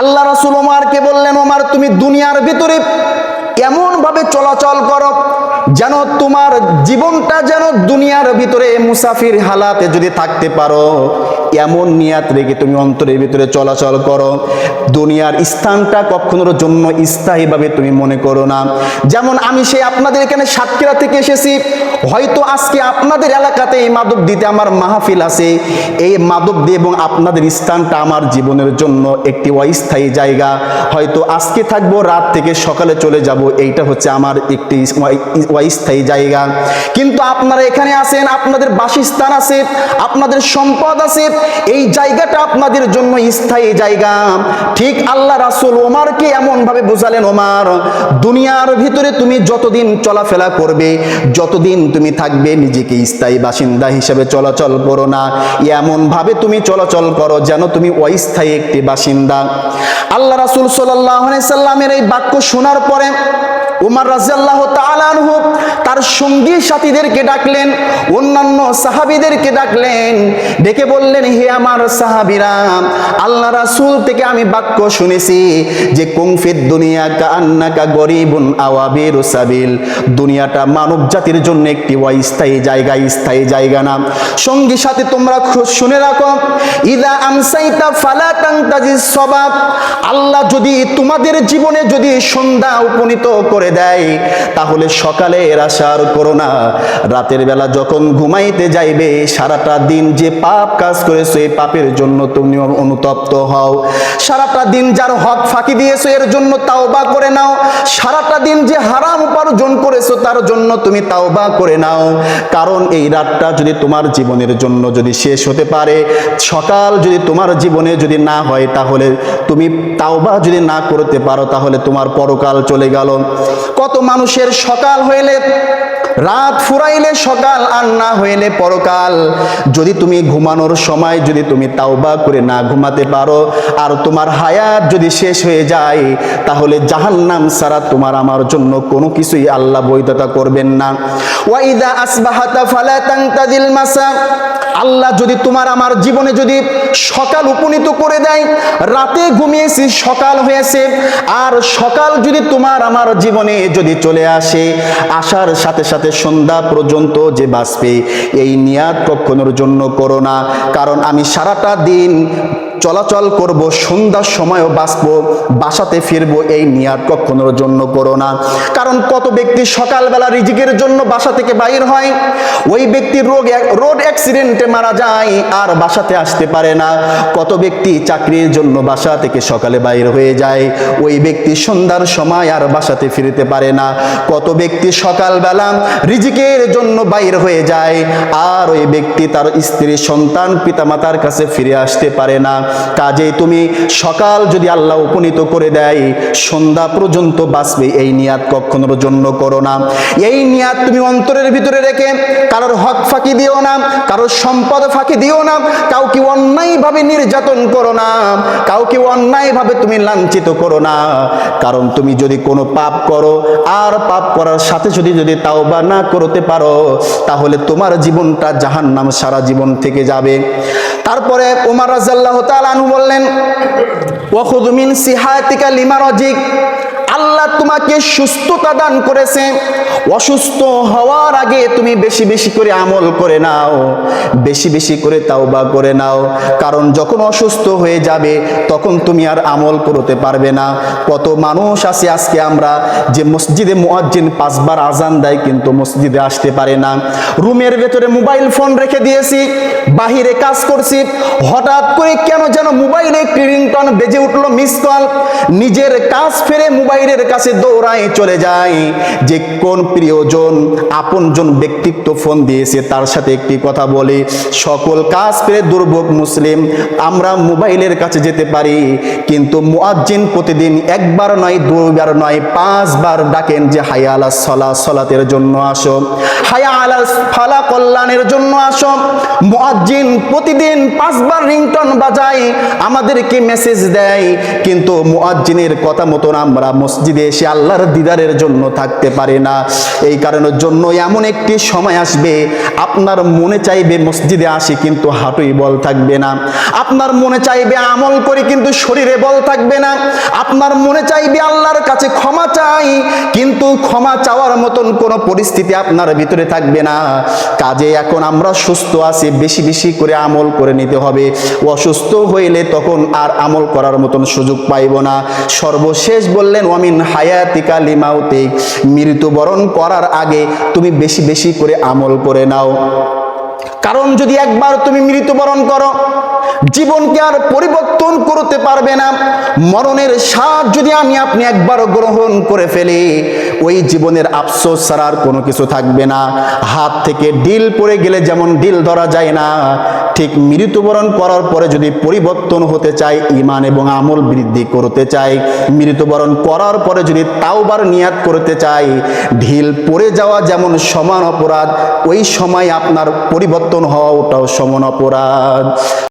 আল্লাহ রাসুল ওমারকে বললেন, ওমার, তুমি দুনিয়ার ভিতরে এমন ভাবে চলাচল করো যেন তোমার জীবনটা যেন দুনিয়ার ভিতরে মুসাফির হালাতে যদি থাকতে পারো। এমন নিয়াত রেখে তুমি অন্তরের ভিতরে চলাচল করো। দুনিয়ার স্থানটা কখনোর জন্য স্থায়ীভাবে তুমি মনে করো না। যেমন আমি সেই আপনাদের এখানে সাতক্ষীরা থেকে এসেছি। হয়তো আজকে আপনাদের এলাকাতে এই মাদক দিতে আমার মাহফিল আছে। এই মাদক দিয়ে এবং আপনাদের স্থানটা আমার জীবনের জন্য একটি অস্থায়ী জায়গা। হয়তো আজকে থাকব, রাত থেকে সকালে চলে যাব। এইটা হচ্ছে আমার একটি অস্থায়ী জায়গা। কিন্তু আপনারা এখানে আছেন, আপনাদের বাসস্থান আছে, আপনাদের সম্পদ আছে এই জায়গাটা আপনাদের জন্য স্থায়ী জায়গা। ঠিক আল্লাহ রাসুল ওমারকে এমন ভাবে বোঝালেন, ওমার, দুনিয়ার ভিতরে তুমি যতদিন চলাফেরা করবে, যতদিন তুমি থাকবে, নিজেকে স্থায়ী বাসিন্দা হিসেবে চলাচল করো না। এমন ভাবে তুমি চলাচল করো যেন তুমি অস্থায়ী একটি বাসিন্দা। আল্লাহ রাসুল সাল্লাহ সাল্লামের এই বাক্য শোনার পরে উমার রাজিয়াল্লাহ তালানহু তার সঙ্গী সাথীদেরকে ডাকলেন, অন্যান্য সাহাবিদেরকে ডাকলেন, ডেকে বললেন, হে আমার সাহাবিরা, আল্লাহ রাসূল থেকে আমি বাক্য শুনেছি যে কুংফিদ দুনিয়া কান্নাকা গরিবুন আওয়াবির সাবিল। দুনিয়াটা মানব জাতির জন্য একটি অস্থায়ী জায়গা, স্থায়ী জায়গা না। সঙ্গী সাথে, তোমরা শুনে রাখো, ইদা আমসাইতা ফালা তাংতাজিস সবাব। আল্লাহ যদি তোমাদের জীবনে যদি সন্ধ্যা উপনীত করে দেয়, তাহলে সকালে এর আশার করো না। রাতের বেলা যখন ঘুমাইতে যাইবে, সারাটা দিন যে পাপ কাজ করেছ, এই পাপের জন্য তুমি অনুতপ্ত হও। সারাটা দিন যার হক ফাঁকি দিয়েছ, এর জন্য তাওবা করে নাও। সারাটা দিন যে হারাম উপার্জন করেছ, তার জন্য তুমি তাওবা করে নাও। কারণ এই রাতটা যদি তোমার জীবনের জন্য যদি শেষ হতে পারে, সকাল যদি তোমার জীবনে যদি না হয়, তাহলে তুমি তাওবা যদি না করতে পারো, তাহলে তোমার পরকাল চলে গেল। কত মানুষের সকাল হইলে, রাত ফুরাইলে সকাল আর না হইলে পরকাল। যদি তুমি ঘুমানোর সময় যদি তুমি তাওবা করে না ঘুমাতে পারো, আর তোমার হায়াত যদি শেষ হয়ে যায়, তাহলে জাহান্নাম সারা তোমার আমার জন্য কোনো কিছুই আল্লাহ বৈধতা করবেন না। ওয়াইদা আসবাহাতা ফালা তাংতাদিল মাসা আল্লাহ যদি তোমার আমার জীবনে যদি সকাল উপনীত করে দেয়, রাতে ঘুমিয়েছি, সকাল হয়েছে, আর সকাল যদি তোমার আমার জীবনে যদি চলে আসে, আসার সাথে সাথে সন্ধ্যা পর্যন্ত যে বাঁচবে, এই নিয়াত কখনোর জন্য করো না। কারণ আমি সারাটা দিন চলাচল করব, সন্ধ্যার সময়ও বাঁচবো, বাসাতে ফিরবো এই নিয়াত কখনোর জন্য করো না। কারণ কত ব্যক্তি সকালবেলা রিজিকের জন্য বাসা থেকে বাইর হয়, ওই ব্যক্তির রোগ রোড অ্যাক্সিডেন্টে মারা যায় আর বাসাতে আসতে পারে না। কত ব্যক্তি চাকরির জন্য বাসা থেকে সকালে বাইর হয়ে যায়, ওই ব্যক্তি সন্ধ্যার সময় আর বাসাতে ফিরতে পারে না। কত ব্যক্তি সকালবেলা রিজিকের জন্য বাইর হয়ে যায়, আর ওই ব্যক্তি তার স্ত্রী, সন্তান, পিতামাতার কাছে ফিরে আসতে পারে না। কাজে তুমি সকাল যদি আল্লাহ উপনীত করে দেয়, সন্ধ্যা পর্যন্ত বাঁচবে। এই নিয়াত কখনোর জন্য করো না। এই নিয়াত তুমি অন্তরের ভিতরে রেখে কারোর হক ফাঁকি দিও না, কারোর সম্পদ ফাঁকি দিও না, কাউকে অন্যায়ভাবে নির্যাতন করো না, কাউকে অন্যায়ভাবে তুমি লাঞ্ছিত করো না। কারণ তুমি যদি কোনো পাপ করো, আর পাপ করার সাথে যদি যদি তাওবা না করতে পারো, তাহলে তোমার জীবনটা জাহান্নাম সারা জীবন থেকে যাবে। তারপরে ওমর রাজাল্লাহ তালানু বললেন ওখুদমিন সিহাতিকা লিমারজিক। আল্লাহ তোমাকে সুস্থতা দান করেছে। অসুস্থ হওয়ার আগে তুমি বেশি বেশি করে আমল করে নাও, বেশি বেশি করে তাওবা করে নাও। কারণ যখন অসুস্থ হয়ে যাবে, তখন তুমি আর আমল করতে পারবে না। কত মানুষ আছে আজকে আমরা যে মসজিদে মুয়াজ্জিন পাঁচবার আজান দেয়, কিন্তু মসজিদে আসতে পারে না। রুমের ভেতরে মোবাইল ফোন রেখে দিয়েছি, বাহিরে কাজ করছি। হঠাৎ করে কেন যেন মোবাইলে রিংটন বেজে উঠল মিস কল। নিজের কাজ ফেরে মোবাইলের কাছে দৌড়ায় চলে যায়। যে কোন প্রিয়জন, আপনজন ব্যক্তিত্ব ফোন দিয়েছে, তার সাথে একটি কথা বলি, সকল কাজ ফেরে দুর্ভোগ মুসলিম, আমরা মোবাইলের কাছে যেতে পারি, কিন্তু মুয়াজ্জিন প্রতিদিন একবার নয় দুবার নয়, পাঁচবার ডাকেন যে হায়া আলা সলা, সলাতের জন্য আসো হায়া আলা ফালা কল্যাণের জন্য আসো। মুয়াজ্জিন প্রতিদিন পাঁচবার রিংটন বাজায়, আমাদেরকে মেসেজ দেয়। কিন্তু মুয়াজ্জিনের কথা মতন আমরা মসজিদ এসে আল্লাহর দিদারের জন্য থাকতে পারি না। এই কারণের জন্য এমন একটি সময় আসবে আপনার মনে চাইবে মসজিদে আসি কিন্তু হাঁটুই বল থাকবে না। আপনার মনে চাইবে আমল করে কিন্তু শরীরে বল থাকবে না। আপনার মনে চাইবে আল্লাহর কাছে ক্ষমা চাই কিন্তু ক্ষমা চাওয়ার মতন কোনো পরিস্থিতি আপনার ভিতরে থাকবে না। কাজে এখন আমরা সুস্থ আছি, বেশি বেশি করে আমল করে নিতে হবে। অসুস্থ হইলে তখন আর আমল করার মতন সুযোগ পাইব না। সর্বশেষ বললেন, ওয়ামিন হায়াতিকা লিমাউতিক। মৃত্যুবরণ করার আগে তুমি বেশি বেশি করে আমল করে নাও। 啊 কারণ যদি একবার তুমি মৃত্যুবরণ করো, জীবনকে আর পরিবর্তন করতে পারবে না। মরণের স্বাদ যদি আমি আপনি একবার গ্রহণ করে ফেলি, ওই জীবনের আফসোস ছাড়া কোনো কিছু থাকবে না। হাত থেকে ডিল পড়ে গেলে যেমন ডিল ধরা যায় না, ঠিক মৃত্যুবরণ করার পরে যদি পরিবর্তন হতে চাই ইমান এবং আমল বৃদ্ধি করতে চাই, মৃত্যুবরণ করার পরে যদি তাওবার নিয়াত করতে চাই, ঢিল পড়ে যাওয়া যেমন সমান অপরাধ, ওই সময় আপনার পরিবর্তন হওয়া ওটাও সমান অপরাধ।